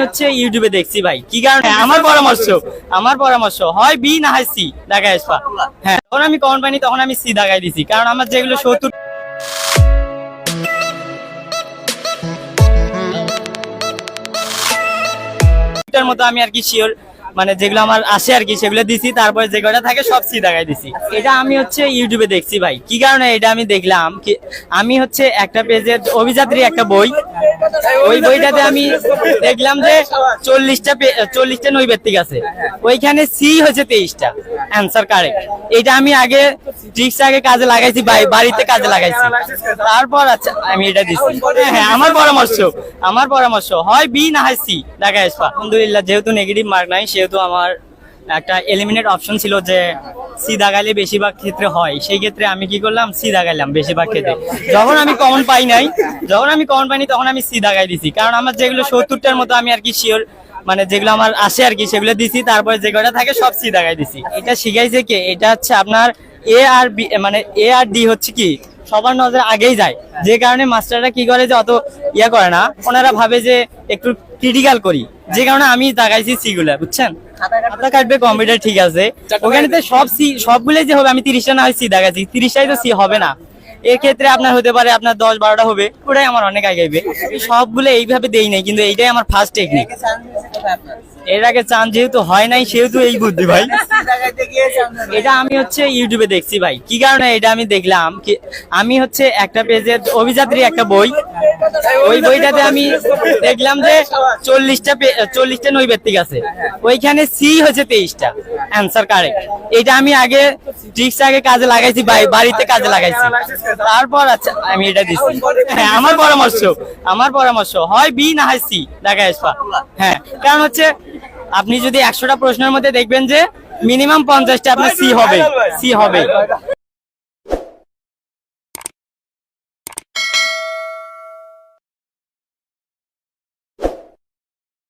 হচ্ছে ইউটিউবে দেখছি ভাই। কি কারণে? আমার পরামর্শ। আমার পরামর্শ। হয় বি না হয় সি। ঢাকা এসপা। হ্যাঁ যখন আমি কমন পাইনি, তখন আমি সি দাগাই দিছি। কারণ আমার যেগুলো সত্তর মতো আমি আর কি শিওর মানে যেগুলো আমার আসে আর কি, সেগুলো দিছি। তারপরে যে কটা থাকে, সব সি দেখাই দিছি। এটা আমি হচ্ছে ইউটিউবে দেখছি ভাই। কি কারণে এটা আমি দেখলাম? আমি হচ্ছে একটা পেজের অভিযাত্রী একটা বই। ওই বইটাতে আমি দেখলাম যে চল্লিশটা চল্লিশটা নৈবেত্তিক আছে। ওইখানে সি হচ্ছে তেইশটা অ্যান্সার কারেক্ট এটা আমি আগে ট্রিক্স আগে কাজে লাগাইছি বাড়িতে কাজে লাগাইছি। তারপর আচ্ছা আমি এটা দিছি। হ্যাঁ, হ্যাঁ আমার পরামর্শ আমার পরামর্শ। হয় বি না হয় সি ঢাকা এসপা। আলহামদুলিল্লাহ যেহেতু নেগেটিভ মার্ক নাই সেহেতু আমার একটা এলিমিনেট অপশন ছিল যে সি দাগাইলে বেশিরভাগ ক্ষেত্রে হয়। সেই ক্ষেত্রে আমি কি করলাম? সি দাগাইলাম বেশিরভাগ ক্ষেত্রে। যখন আমি কমন পাই নাই, যখন আমি কমন পাইনি, তখন আমি সি দাগাই দিছি। কারণ আমার যেগুলো সত্তরটার মতো আমি আর কি শিওর মানে যেগুলো আমার আসে আর কি, সেগুলো দিছি। তারপরে যে কটা থাকে, সব সি দাগাই দিছি। এটা শিখাইছে কে? এটা হচ্ছে আপনার এ আর বি মানে এ আর ডি হচ্ছে কি? সবার নজরে আগেই যায়। যে কারণে মাস্টাররা কি করে যে অত ইয়া করে না? ওনারা ভাবে যে একটু ক্রিটিক্যাল করি। যে কারণে আমি দাগাইছি সি গুলা, বুঝছেন? খাতা কাটবে কম্পিউটার ঠিক আছে। ওখানে তো সব সি সবগুলোই যে হবে আমি তিরিশটা না হয় সি দেখাচ্ছি। তিরিশটাই তো সি হবে না। এক্ষেত্রে আপনার হতে পারে আপনার দশ বারোটা হবে ওটাই আমার অনেক আগাইবে সবগুলো এইভাবে দেই নাই কিন্তু এইটাই আমার ফার্স্ট টেকনিক এর আগে চান যেহেতু হয় নাই সেহেতু এই বুদ্ধি ভাই। এটা আমি হচ্ছে ইউটিউবে দেখছি ভাই। কি কারণে এটা আমি দেখলাম? আমি হচ্ছে একটা পেজের অভিযাত্রী একটা বই। ওই বইটাতে আমি দেখলাম যে চল্লিশটা চল্লিশটা নৈবেত্তিক আছে। ওইখানে সি হচ্ছে তেইশটা। অ্যান্সার কারেক্ট এটা আমি আগে ট্রিক্স আগে কাজে লাগাইছি বাই- বাড়িতে কাজে লাগাইছি। তারপর আচ্ছা আমি এটা দিছি। হ্যাঁ আমার পরামর্শ আমার পরামর্শ। হয় বি না হয় সি এসপা হ্যাঁ কারণ হচ্ছে আপনি যদি একশোটা প্রশ্নের মধ্যে দেখবেন যে মিনিমাম পঞ্চাশটা আপনার সি হবে সি হবে।